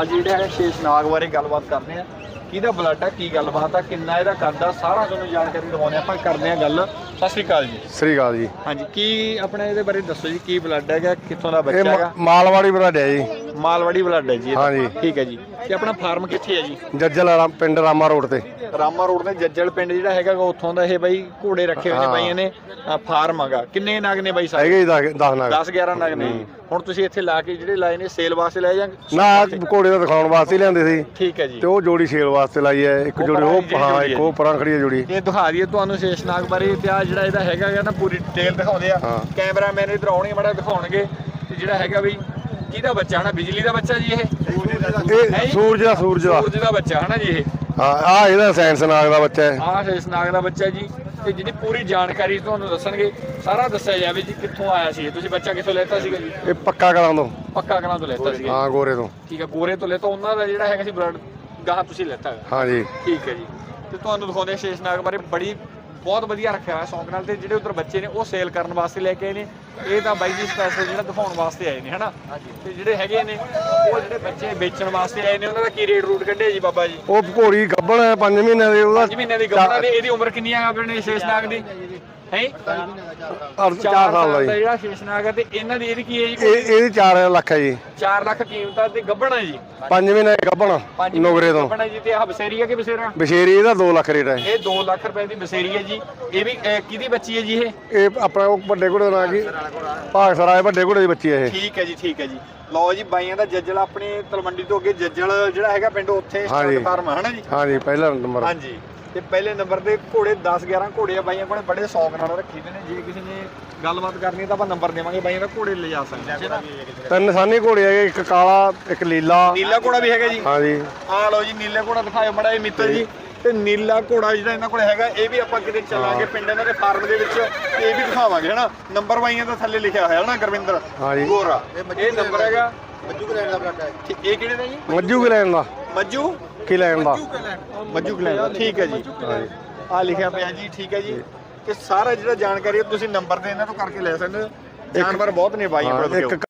ਅੱਜ ਜਿਹੜੇ ਹੈ ਸ਼ੇਸ਼ ਨਾਗ ਬਾਰੇ ਗੱਲਬਾਤ ਕਰਦੇ ਆ। ਕਿਹਦਾ ਬਲੱਡ ਆ ਕੀ ਗੱਲਬਾਤ ਆ ਕਿੰਨਾ ਇਹਦਾ ਕਰਦਾ ਸਾਰਾ ਤੁਹਾਨੂੰ ਜਾਣਕਾਰੀ ਦਿਵਾਉਂਦੇ ਆਪਾਂ ਕਰਦੇ ਆ ਗੱਲ। ਸਤਿ ਸ਼੍ਰੀ ਅਕਾਲ ਜੀ। ਸ੍ਰੀ ਅਕਾਲ ਜੀ। ਹਾਂਜੀ ਕੀ ਆਪਣਾ ਇਹਦੇ ਬਾਰੇ ਦੱਸੋ ਜੀ ਕੀ ਬਲੱਡ ਹੈਗਾ ਕਿੱਥੋਂ ਦਾ ਇਹ ਬੱਚਾ ਮ- ਹੈਗਾ? ਮਾਲਵਾੜੀ ਬਰਾਡ ਹੈ ਜੀ। ਮਾਲਵਾੜੀ ਬਲੱਡ ਹੈ ਜੀ ਇਹਦਾ। ਹਾਂਜੀ। ਠੀਕ ਹੈ ਜੀ। ਤੇ ਆਪਣਾ ਫਾਰਮ ਕਿੱਥੇ ਹੈ ਜੀ? ਜੱਜਲ ਵਾਲਾ ਪਿੰਡ ਰਾਮਾ ਰੋਡ ਤੇ। ਰਾਮਾ ਰੋਡ ਦੇ ਜੱਜਲ ਪਿੰਡ ਜਿਹੜਾ ਹੈਗਾ ਗਾ, ਉੱਥੋਂ ਦਾ ਇਹ ਬਾਈ ਘੋੜੇ ਰੱਖੇ ਹੋਏ ਨੇ ਹਾਂ। ਬਾਈਆਂ ਨੇ ਅ, ਫਾਰਮ ਹੈਗਾ। ਕਿੰਨੇ ਨਗ ਨੇ ਬਾਈ ਸਾਰੇ ਹੈਗੇ ਜੀ 10 ਨਾਗ। 10 11 ਨਗ ਨੇ। ਹੁਣ ਤੁਸੀਂ ਇੱਥੇ ਲਾ ਕੇ ਜਿਹੜੇ ਲਾਏ ਨੇ ਸੇਲ ਵਾਸਤੇ ਲੈ ਜਾਂ ਨਾ ਘੋੜੇ ਦਾ ਦਿਖਾਉਣ ਵਾਸਤੇ ਹੀ ਲਿਆਂਦੇ ਸੀ। ਠੀਕ ਹੈ ਜੀ। ਤੇ ਉਹ ਜੋੜੀ ਸੇਲ ਵਾਸਤੇ ਲਾਈ ਹੈ ਇੱਕ ਉਹ ਜੋੜੀ ਪਰਾਂ ਉਹ ਹਾਂ ਜੋੜੀ ਇੱਕ ਉਹ ਪਰਾਂ ਖੜੀ ਹੈ ਜੋੜੀ। ਇਹ ਦਿਖਾ ਦਈਏ ਤੁਹਾਨੂੰ ਸ਼ੇਸ਼ਨਾਗ ਬਾਰੇ। ਤੇ ਆ ਜਿਹੜਾ ਇਹਦਾ ਹੈਗਾ ਗਾ ਨਾ ਪੂਰੀ ਡਿਟੇਲ ਦਿਖਾਉਂਦੇ ਆ। ਹਾਂ। ਕੈਮਰਾਮੈਨ ਇਧਰ ਆਉਣਗੇ ਮਾੜਾ ਦਿਖਾਉਣਗੇ। ਤੇ ਜਿਹੜਾ ਹੈਗਾ ਬਈ ਕਿਹਦਾ ਬੱਚਾ ਹਨਾ? ਬਿਜਲੀ ਦਾ ਬੱਚਾ ਜੀ ਇਹ? ਇਹ ਜੀ? ਸੂਰਜ ਦਾ ਸੂਰਜ ਦਾ। ਸੂਰਜ ਦਾ ਬੱਚਾ ਹਨਾ ਜੀ ਇਹ? ਹਾਂ ਆ ਇਹਦਾ ਸਾਇੰਸ ਨਾਗ ਦਾ ਬੱਚਾ ਹੈ। ਆਹ ਸ਼ੇਸ਼ਨਾਗ ਦਾ ਬੱਚਾ ਜੀ। ਤੇ ਜਿਹਦੀ ਪੂਰੀ ਜਾਣਕਾਰੀ ਤੁਹਾਨੂੰ ਦੱਸਣਗੇ ਸਾਰਾ ਦੱਸਿਆ ਜਾਵੇ ਜੀ ਕਿੱਥੋਂ ਆਇਆ ਸੀ ਇਹ। ਤੁਸੀਂ ਬੱਚਾ ਕਿੱਥੋਂ ਲੈਤਾ ਸੀਗਾ ਜੀ? ਇਹ ਪੱਕਾ ਕਰਾਂ ਤੋਂ। ਪੱਕਾ ਕਲਾਂ ਤੋਂ ਲੈਤਾ ਸੀਗਾ। ਹਾਂ ਗੋਰੇ ਤੋਂ। ਠੀਕ ਹੈ ਗੋਰੇ ਤੋਂ ਲੈਤਾ। ਉਹਨਾਂ ਦਾ ਜਿਹੜਾ ਹੈਗਾ ਸੀ ਬਲੱਡ ਗਾਹ ਤੁਸੀਂ ਲੈਤਾ ਹੈਗਾ। ਹਾਂ ਜੀ। ਠੀਕ ਹੈ ਜੀ। ਤੇ ਤੁਹਾਨੂੰ ਦਿਖਾਉਂਦੇ ਸ਼ੇਸ਼ਨਾਗ ਬਾਰੇ। ਬੜੀ ਬਹੁਤ ਵਧੀਆ ਰੱਖਿਆ ਹੋਇਆ ਸ਼ੌਂਕ ਨਾਲ ਤੇ ਜਿਹੜੇ ਉਧਰ ਬੱਚੇ ਨੇ ਉਹ ਸੇਲ ਕਰਨ ਵਾਸਤੇ ਲੈ ਕੇ ਆਏ ਨੇ। ਇਹ ਤਾਂ ਬਾਈ ਜੀ ਸਪੈਸ਼ਲ ਜਿਹੜਾ ਦਿਖਾਉਣ ਵਾਸਤੇ ਆਏ ਨੇ ਹਨਾ? ਤੇ ਜਿਹੜੇ ਹੈਗੇ ਨੇ ਉਹ ਜਿਹੜੇ ਬੱਚੇ ਵੇਚਣ ਵਾਸਤੇ ਆਏ ਨੇ ਉਹਨਾਂ ਦਾ ਕੀ ਰੇਟ ਰੂਟ ਕੱਢਿਆ ਜੀ ਬਾਬਾ ਜੀ? ਉਹ ਘੋੜੀ ਗੱਬਣ ਹੈ 5 ਮਹੀਨਿਆਂ ਦੇ ਉਹਦਾ 5 ਮਹੀਨੇ ਦੀ ਗੱਭਣਾ ਦੀ ਇਹਦੀ ਉਮਰ ਕਿੰਨੀ ਆ ਆਪਣੇ ਸ਼ੇਸ਼ਨਾਗ ਦੀ। ਹੈ? 4 ਸਾਲ ਦਾ ਜੀ। ਜਿਹੜਾ ਸ਼ੇਸ਼ਨਾਗ ਹੈ ਤੇ ਇਹਨਾਂ ਦੀ ਇਹਦੀ ਕੀ ਹੈ ਜੀ ਇਹ ਇਹਦੀ 4 ਲੱਖ ਹੈ ਜੀ। 4 ਲੱਖ ਕੀਮਤ ਤੇ ਗੱਭਣਾ ਜੀ? 5 ਮਹੀਨੇ ਗੱਬਣ ਪੰਜ ਨੋਗਰੇ ਤੋਂ। ਗੱਭਣਾ ਜੀ ਤੇ ਆਹ ਬਸੇਰੀ ਹੈ ਕਿ ਬਸੇਰਾ? ਬਸ਼ੇਰੀ ਇਹਦਾ 2 ਲੱਖ ਰੇਟ ਹੈ। ਇਹ 2 ਲੱਖ ਰੁਪਏ ਦੀ ਬਸੇਰੀ ਹੈ ਜੀ। ਇਹ ਵੀ ਅਹ, ਕਿਹਦੀ ਬੱਚੀ ਹੈ ਜੀ ਇਹ? ਇਹ ਆਪਣਾ ਉਹ ਵੱਡੇ ਘੋੜੇ ਦਾ ਨਾਂ ਕੀ? ਭਾਗ ਸਰਾਏ ਵੱਡੇ ਘੋੜੇ ਦੀ ਬੱਚੀ ਹੈ ਇਹ। ਠੀਕ ਹੈ ਜੀ ਠੀਕ ਹੈ ਜੀ। ਲਓ ਜੀ ਬਾਈਆਂ ਦਾ ਜੱਜਲ ਆਪਣੇ ਤਲਵੰਡੀ ਤੋਂ ਅੱਗੇ ਜੱਜਲ ਜਿਹੜਾ ਹੈਗਾ ਪਿੰਡ ਉੱਥੇ। ਸਟਾਰਟ ਫਾਰਮ ਹੈ ਨਾ ਜੀ? ਹਾਂ ਜੀ ਪਹਿਲਾ ਨੰਬਰ। ਹਾਂਜੀ। ਤੇ ਪਹਿਲੇ ਨੰਬਰ ਤੇ ਘੋੜੇ 10 11 ਘੋੜੇ ਆ ਬਾਈਆਂ ਕੋਲੇ ਬੜੇ ਸ਼ੌਕ ਨਾਲ ਰੱਖੀ ਦੇ ਨੇ। ਜੇ ਕਿਸੇ ਨੇ ਗੱਲਬਾਤ ਕਰਨੀ ਤਾਂ ਆਪਾਂ ਨੰਬਰ ਦੇਵਾਂਗੇ ਬਾਈਆਂ ਦਾ ਘੋੜੇ ਲਿਜਾ ਸਕਦੇ ਆ ਤਿੰਨ ਨਿਸ਼ਾਨੀ ਘੋੜੇ ਹੈਗੇ ਇੱਕ ਕਾਲਾ ਇੱਕ ਲੀਲਾ ਨੀਲਾ ਘੋੜਾ ਵੀ ਹੈਗਾ ਜੀ। ਹਾਂ ਜੀ ਆ ਲਓ ਜੀ ਨੀਲੇ ਘੋੜਾ ਦਿਖਾਇਓ ਮੜਾ ਇਹ ਮਿੱਤਰ ਜੀ। ਤੇ ਨੀਲਾ ਘੋੜਾ ਜਿਹੜਾ ਇਹਨਾਂ ਕੋਲ ਹੈਗਾ ਇਹ ਵੀ ਆਪਾਂ ਕਿਤੇ ਚੱਲਾਂਗੇ ਪਿੰਡ ਇਹਨਾਂ ਦੇ ਫਾਰਮ ਦੇ ਵਿੱਚ ਤੇ ਇਹ ਵੀ ਦਿਖਾਵਾਂਗੇ ਹਨਾ? ਨੰਬਰ ਬਾਈਆਂ ਦਾ ਥੱਲੇ ਲਿਖਿਆ ਹੋਇਆ ਹਨਾ ਗੁਰਵਿੰਦਰ? ਹਾਂ ਜੀ ਗੋਰਾ। ਇਹ ਨੰਬਰ ਹੈਗਾ। ਮੱਜੂ ਗਲੈਂਡ ਦਾ ਬਲੱਡ ਹੈ। ਇਹ ਕਿਹੜੇ ਦਾ ਜੀ? ਮੱਜੂ ਲੈਣ ਦਾ। ਮੱਜੂ ਕੀ ਲੈਣ। ਦਾ ਮੱਜੂ ਦਾ ਠੀਕ ਹੈ ਜੀ। ਆ ਲਿਖਿਆ ਪਿਆ ਜੀ ਠੀਕ ਹੈ ਜੀ। ਕਿ ਸਾਰਾ ਜਿਹੜਾ ਜਾਣਕਾਰੀ ਹੈ ਤੁਸੀਂ ਨੰਬਰ ਤੇ ਇਹਨਾਂ ਤੋਂ ਕਰਕੇ ਲੈ ਸਕਦੇ ਹੋ। ਜਾਨਵਰ ਬਹੁਤ ਨੇ ਬਾਈ ਆਪਣੇ ਕੋਲ।